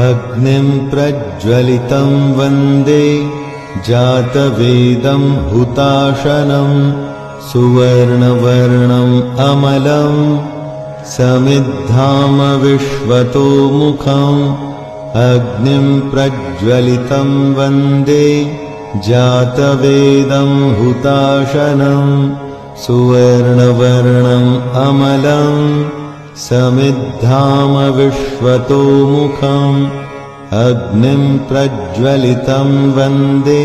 अग्निं प्रज्वलितं वन्दे जातवेदं हुताशनं सुवर्णवर्णम् अमलम् समिद्धामविश्वतो मुखम् अग्निं प्रज्वलितं वन्दे जातवेदं हुताशनम् सुवर्णवर्णम् अमलम् समिद्धामविश्वतो मुखम् अग्निं प्रज्वलितं वन्दे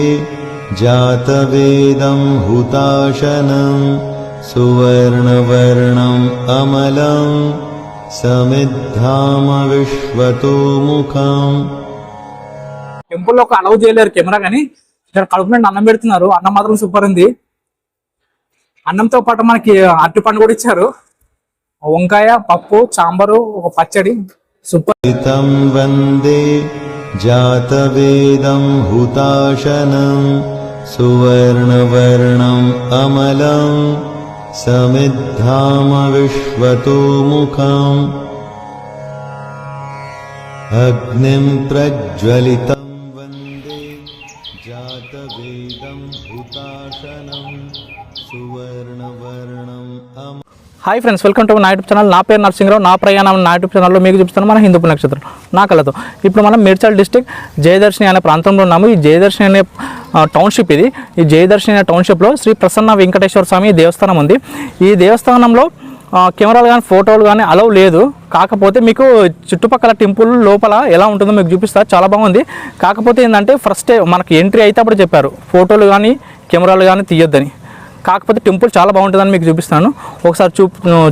जातवेदं हुताशनम् सुवर्णवर्णम् अमलम् समिद्धामविश्वतो मुखम् టెంపుల్ లో ఒక అలౌ చేయలేరు కెమెరా కానీ ఇక్కడ కడుపు నుండి అన్నం పెడుతున్నారు అన్నం మాత్రం సూపర్ ఉంది అన్నంతో పాటు మనకి అరటి పండు కూడా ఇచ్చారు వంకాయ పప్పు సాంబారు ఒక పచ్చడి. సూపర్. వందే జాతవేదం హుతాశనం సువర్ణవర్ణం అమలం సమిద్ధామ విశ్వతోముఖం అగ్నిం ప్రజ్వలిత హాయ్ ఫ్రెండ్స్ వెల్కమ్ టు నా యూట్యూబ్ ఛానల్ నా పేరు నరసింహరావు. నా ప్రయాణం నా యూట్యూబ్ ఛానల్లో మీకు చూపిస్తాను మన హిందూ నక్షత్రం నా కళతో ఇప్పుడు మనం మేడ్చల్ డిస్టిక్ జయదర్శిని అనే ప్రాంతంలో ఉన్నాము. ఈ జయదర్శిని అనే టౌన్షిప్ ఇది. ఈ జయదర్శిని అనే టౌన్షిప్లో శ్రీ ప్రసన్న వెంకటేశ్వర స్వామి దేవస్థానం ఉంది. ఈ దేవస్థానంలో కెమెరాలు కానీ ఫోటోలు కానీ అలవ్ లేదు. కాకపోతే మీకు చుట్టుపక్కల టెంపుల్ లోపల ఎలా ఉంటుందో మీకు చూపిస్తా. చాలా బాగుంది. కాకపోతే ఏంటంటే ఫస్ట్ మనకి ఎంట్రీ అయితే అప్పుడు చెప్పారు. ఫోటోలు కానీ కెమెరాలు కానీ తీయొద్దని. కాకపోతే టెంపుల్ చాలా బాగుంటుందని మీకు చూపిస్తాను ఒకసారి చూ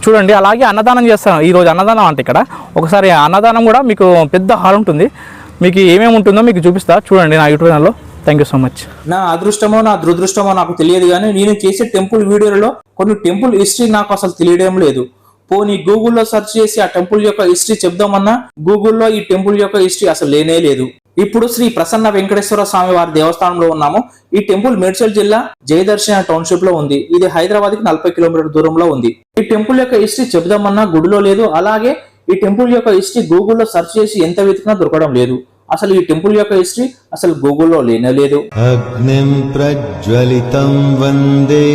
చూడండి. అలాగే అన్నదానం చేస్తాను. ఈరోజు అన్నదానం అంటే ఇక్కడ. ఒకసారి అన్నదానం కూడా మీకు పెద్ద హాల్ ఉంటుంది. మీకు ఏమేమి ఉంటుందో మీకు చూపిస్తా. చూడండి నా యూట్యూబ్ ఛానల్లో. థ్యాంక్ యూ సో మచ్ నా అదృష్టమో నా దురదృష్టమో నాకు తెలియదు కానీ నేను చేసే టెంపుల్ వీడియోలలో కొన్ని టెంపుల్ హిస్టరీ నాకు అసలు తెలియడం లేదు. పోనీ గూగుల్లో సెర్చ్ చేసి ఆ టెంపుల్ యొక్క హిస్టరీ చెప్దామన్నా గూగుల్లో ఈ టెంపుల్ యొక్క హిస్టరీ అసలు లేనే లేదు. ఇప్పుడు శ్రీ ప్రసన్న వెంకటేశ్వర స్వామి వారి దేవస్థానంలో ఉన్నాము. ఈ టెంపుల్ మేడ్చల్ జిల్లా జయదర్శన టౌన్షిప్లో ఉంది. ఇది హైదరాబాద్కి నలభై కిలోమీటర్ దూరంలో ఉంది. ఈ టెంపుల్ యొక్క హిస్టరీ చెబుదామన్నా గుడిలో లేదు. అలాగే ఈ టెంపుల్ యొక్క హిస్టరీ గూగుల్లో సెర్చ్ చేసి ఎంత వెతికినా దొరకడం లేదు. అసలు ఈ టెంపుల్ యొక్క హిస్టరీ అసలు గూగుల్లో లేనలేదు అగ్నిం ప్రజ్వలితం వందే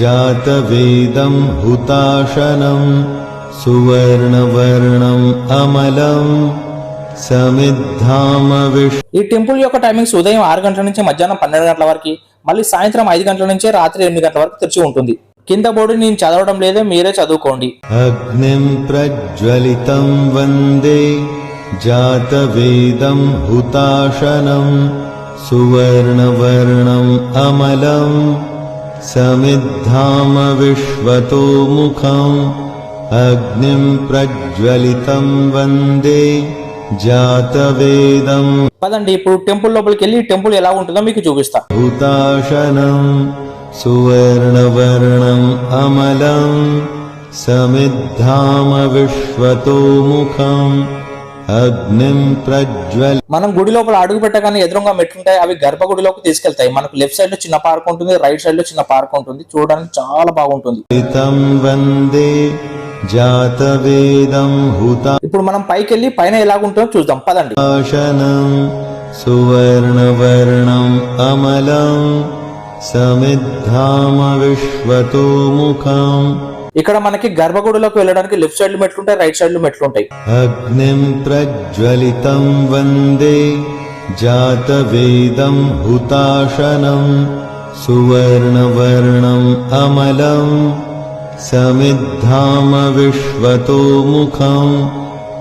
జాతవేదం హుతాశనం సువర్ణవర్ణం అమలం. ఈ టెంపుల్ యొక్క టైమింగ్స్ ఉదయం ఆరు గంటల నుంచి మధ్యాహ్నం పన్నెండు గంటల వరకు మళ్ళీ సాయంత్రం ఐదు గంటల నుంచి రాత్రి ఎనిమిది గంటల వరకు తెరిచి ఉంటుంది. కింద బోర్డు నేను చదవడం లేదు మీరే చదువుకోండి. అగ్నిం ప్రజ్వలితం వందే జాతవేదం హుతాశనం సువర్ణవర్ణం అమలం సమిద్ధామ విశ్వతో ముఖం అగ్నిం ప్రజ్వలితం వందే జాతవేదం. పదండి ఇప్పుడు టెంపుల్ లోపలికి వెళ్ళి టెంపుల్ ఎలా ఉంటుందో మీకు చూపిస్తా. భూతాశనం సువర్ణవర్ణం అమలం సమిద్ధామ విశ్వతో ముఖం అగ్నిం ప్రజ్వల్ మనం గుడి లోపల అడుగు పెట్టగానే ఎదురుగా మెట్లుంటాయి అవి గర్భగుడిలోకి తీసుకెళ్తాయి. మనకు లెఫ్ట్ సైడ్లో చిన్న పార్క్ ఉంటుంది రైట్ సైడ్లో చిన్న పార్క్ ఉంటుంది. చూడడానికి చాలా బాగుంటుంది. వందే జాతవేదం ఇప్పుడు మనం పైకి వెళ్ళి పైన ఎలాగుంటుందో చూద్దాం. పదండి. భాషణం సువర్ణవర్ణం అమలం సమిద్ధామ విశ్వతో ముఖం ఇక్కడ మనకి గర్భగుడిలోకి వెళ్ళడానికి లెఫ్ట్ సైడ్లో మెట్లు ఉంటాయి రైట్ సైడ్లో మెట్లు ఉంటాయి అగ్నిం ప్రజ్వలితం వందే జాతవేదం హుతాశనం సువర్ణవర్ణం అమలం. సమిద్ధామ విశ్వతో ముఖం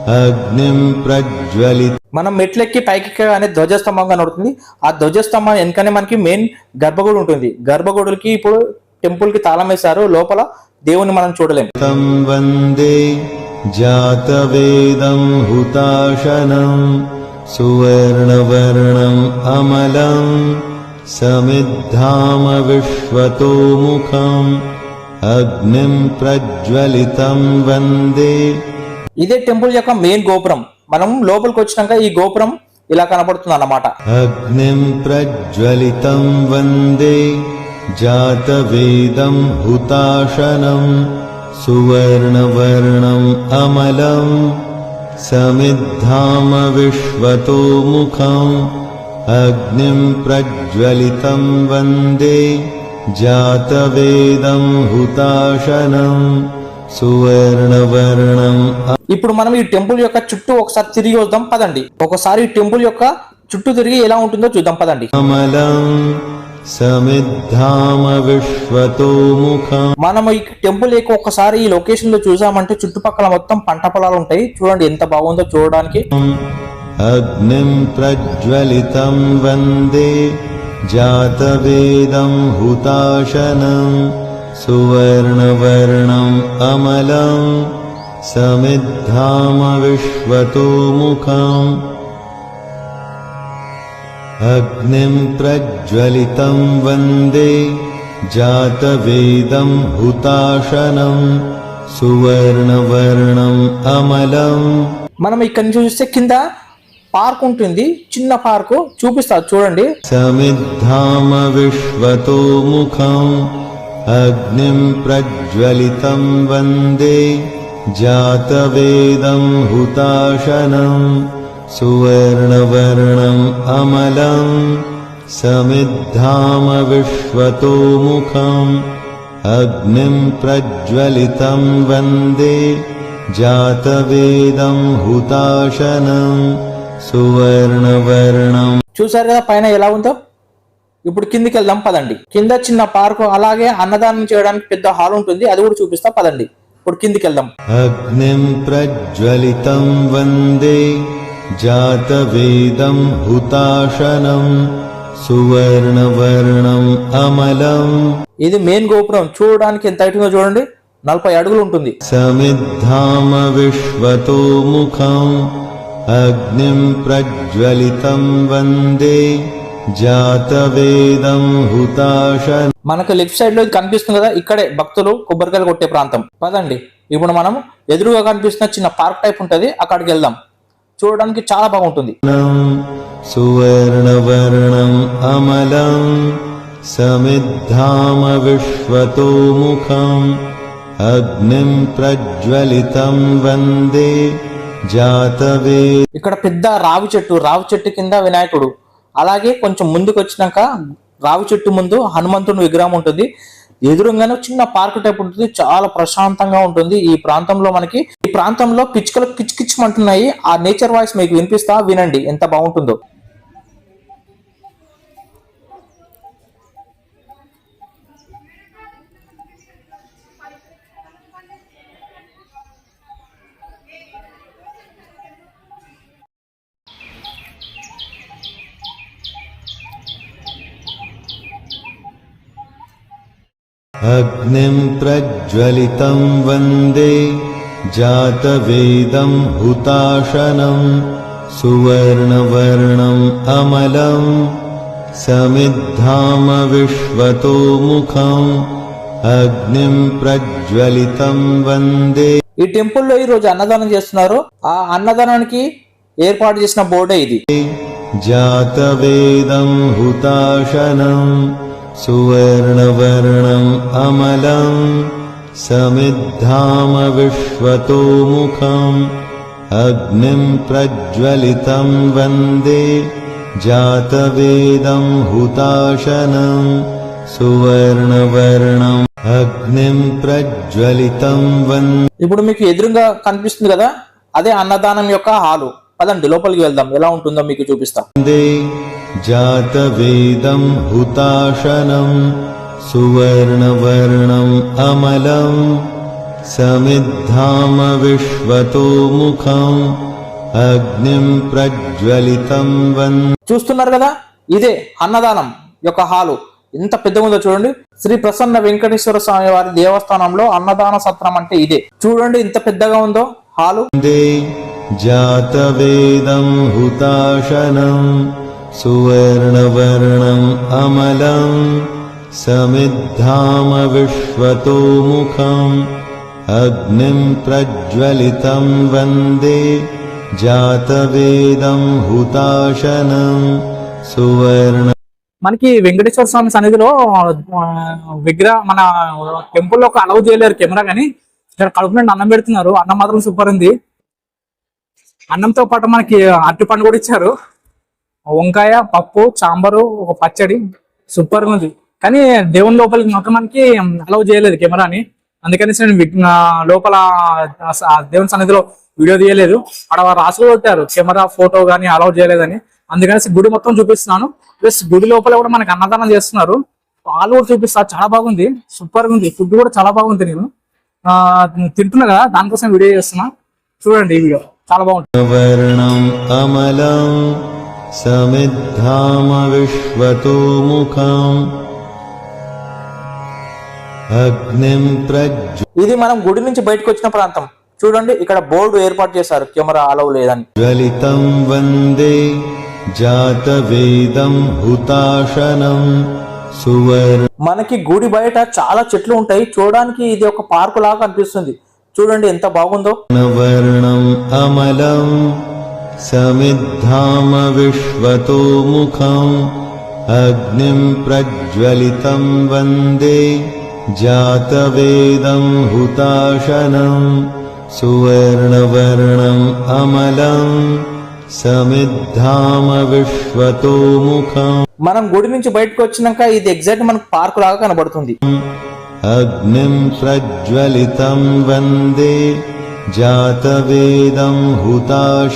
అగ్నిం ప్రజ్వలి. మనం మెట్లెక్కి పైకి అనే ధ్వజస్తంభం కనబడుతుంది ఆ ధ్వజస్తంభం వెనకనే మనకి మెయిన్ గర్భగుడి ఉంటుంది. గర్భగుడికి ఇప్పుడు టెంపుల్కి తాళం వేశారు. లోపల దేవుని మనం చూడలేం. వందే జాతవేదం హుతాశనం సువర్ణవర్ణం అమలం సమిద్ధామ విశ్వతో ముఖం అగ్నిం ప్రజ్వలితం వందే. ఇదే టెంపుల్ యొక్క మెయిన్ గోపురం. మనం లోపలికి వచ్చినాక ఈ గోపురం ఇలా కనబడుతుంది అన్నమాట అగ్నిం ప్రజ్వలితం వందే. జాతవేదం హుతాశనం. సువర్ణవర్ణం అమలం. సమిద్ధామ విశ్వతో ముఖం. అగ్ని ప్రజ్వలితం వందే. జాతవేదం హుతాశనం సువర్ణవర్ణం ఇప్పుడు మనం ఈ టెంపుల్ యొక్క చుట్టూ ఒకసారి తిరిగి వద్దాం పదండి. ఒకసారి టెంపుల్ యొక్క చుట్టూ తిరిగి ఎలా ఉంటుందో చూద్దాం పదండి. కమలం సమిద్ధామ విశ్వతో ముఖం మనం ఈ టెంపుల్ యొక్క ఒకసారి ఈ లొకేషన్లో చూసామంటే చుట్టుపక్కల మొత్తం పంట పొలాలు ఉంటాయి. చూడండి ఎంత బాగుందో చూడడానికి. అగ్నిం ప్రజ్వలితం వందే जातवेदं हुताशनं सुवर्णवर्णम् अमलं समिद्धाम विश्वतो मुखम् अग्निं प्रज्वलितं वन्दे जातवेदं हुताशनं सुवर्णवर्णम् अमलम् మనం ఇక్కడ నుంచి చూస్తే కింద పార్క్ ఉంటుంది చిన్న పార్కు చూపిస్తారు చూడండి. సమిద్ధామ విశ్వతో ముఖం అగ్నిం ప్రజ్వలితం వందే జాత వేదం హుతాశనం సువర్ణవర్ణం అమలం సమిద్ధామ విశ్వతో ముఖం అగ్నిం ప్రజ్వలితం వందే జాత వేదం హుతాశనం సువర్ణవర్ణం. చూసారు కదా పైన ఎలా ఉందో? ఇప్పుడు కిందికి వెళ్దాం పదండి. కింద చిన్న పార్కు అలాగే అన్నదానం చేయడానికి పెద్ద హాల్ ఉంటుంది అది కూడా చూపిస్తా పదండి. ఇప్పుడు కిందికి వెళ్దాం. అగ్ని ప్రజ్వలితం వందే జాతవేదం హుతాశనం సువర్ణవర్ణం అమలం. ఇది మెయిన్ గోపురం చూడడానికి ఎంత హైట్ చూడండి నలభై అడుగులు ఉంటుంది. సమిద్ధామ విశ్వతో ముఖం अग्निं प्रज्वलितं वन्दे जातवेदं हुताशनं మనకు లెఫ్ట్ సైడ్ లో ఇది కనిపిస్తుంది కదా ఇక్కడే భక్తులు కొబ్బరికాయలు కొట్టే ప్రాంతం పదండి ఇప్పుడు మనం ఎదురుగా కనిపిస్తున్న చిన్న పార్క్ టైప్ ఉంటది అక్కడికి వెళ్దాం చూడడానికి చాలా బాగుంటుంది सुवर्णवर्णम् अमलम् समिद्धाम विश्वतो मुखम् अग्निं प्रज्वलितं वन्दे జాతవే. ఇక్కడ పెద్ద రావి చెట్టు రావి చెట్టు కింద వినాయకుడు. అలాగే కొంచెం ముందుకు వచ్చినాక రావి చెట్టు ముందు హనుమంతుని విగ్రహం ఉంటుంది. ఎదురుగానే చిన్న పార్క్ టైప్ ఉంటుంది. చాలా ప్రశాంతంగా ఉంటుంది. ఈ ప్రాంతంలో మనకి ఈ ప్రాంతంలో పిచ్చుకలు కిచ్కిచ్చుమంటున్నాయి ఆ నేచర్ వాయిస్ మీకు వినిపిస్తా వినండి. ఎంత బాగుంటుందో. अग्निं प्रज्वलितं वन्दे जातवेदं हुताशनं सुवर्णवर्णम् अमलम् समिद्धाम विश्वतो मुखम् अग्निं प्रज्वलितं वन्दे ఈ టెంపుల్లో ఈ రోజు అన్నదానం చేస్తున్నారు ఆ అన్నదానానికి ఏర్పాటు చేసిన బోర్డే ఇది जातवेदं हुताशनं सुवर्णवर्णम् अमलम् समिद्धाम विश्वतो मुखम् अग्निं प्रज्वलितं वन्दे जातवेदं हुताशनं सुवर्णवर्णम् अग्निं प्रज्वलितं वन्दे ఇప్పుడు మీకు ఎదురుగా కనిపిస్తుంది కదా అదే అన్నదానం యొక్క హాలు పదండి లోపలికి వెళ్దాం. ఎలా ఉంటుందో మీకు చూపిస్తాం. హుతాశనం సువర్ణవర్ణం అమలం సమిద్ధామ విశ్వతో ముఖం అగ్నిం ప్రజ్వలితం చూస్తున్నారు కదా? ఇదే అన్నదానం యొక్క హాలు. ఎంత పెద్ద ఉందో చూడండి. శ్రీ ప్రసన్న వెంకటేశ్వర స్వామి వారి దేవస్థానంలో అన్నదాన సత్రం అంటే ఇదే. చూడండి ఇంత పెద్దగా ఉందో హాలు. जातवेदं हुताशनं सुवर्णवर्णम् अमलम् समिद्धाम विश्वतो मुखम् अग्निं प्रज्वलितं वन्दे जातवेदं हुताशनं सुवर्ण మనకి వెంకటేశ్వర స్వామి సన్నిధిలో ఆ, విగ్రహ మన టెంపుల్ లో ఒక అలౌ చేయలేరు కెమెరా కానీ ఇక్కడ కడుపు నుండి అన్నం పెడుతున్నారు అన్నం మాత్రం సూపర్ ఉంది అన్నంతో పాటు మనకి అరటి పండు కూడా ఇచ్చారు. వంకాయ పప్పు సాంబారు ఒక పచ్చడి. సూపర్గా ఉంది. కానీ దేవుని లోపలికి మాత్రం మనకి అలౌ చేయలేదు కెమెరాని అందుకనేసి నేను లోపల దేవుని సన్నిధిలో వీడియో తీయలేదు. అక్కడ రాసులు కొట్టారు కెమెరా ఫోటో కానీ అలౌ చేయలేదని. అందుకనేసి గుడి మొత్తం చూపిస్తున్నాను. ప్లస్ గుడి లోపల కూడా మనకి అన్నదానం చేస్తున్నారు. వాళ్ళు కూడా చూపిస్తారు. చాలా బాగుంది. సూపర్గా ఉంది. ఫుడ్ కూడా చాలా బాగుంది. నేను తింటున్నా కదా. దానికోసం వీడియో చేస్తున్నా. చూడండి ఈ వీడియో. చాలా బాగుంటుంది. అమలం ప్రజ్జు ఇది మనం గుడి నుంచి బయటకు వచ్చిన ప్రాంతం. చూడండి ఇక్కడ బోర్డు ఏర్పాటు చేశారు. కెమెరా అలవ్ లేదని. జ్వలితం వందే జాత వేదం హుతాశనం సువర్ మనకి గుడి బయట చాలా చెట్లు ఉంటాయి. చూడడానికి ఇది ఒక పార్కు లాగా అనిపిస్తుంది. చూడండి ఎంత బాగుందో. వర్ణం అమలం సమిద్ధామ విశ్వతో ముఖం అగ్నిం ప్రజ్వలితం వందే జాతవేదం హుతాశనం సువర్ణవర్ణం అమలం సమిద్ధామ విశ్వతో ముఖం మనం గుడి నుంచి బయటకు వచ్చినాక ఇది ఎగ్జాక్ట్ మనకు పార్కు లాగా కనబడుతుంది. अग्निम् प्रज्वलितं वन्दे जातवेदं हुताश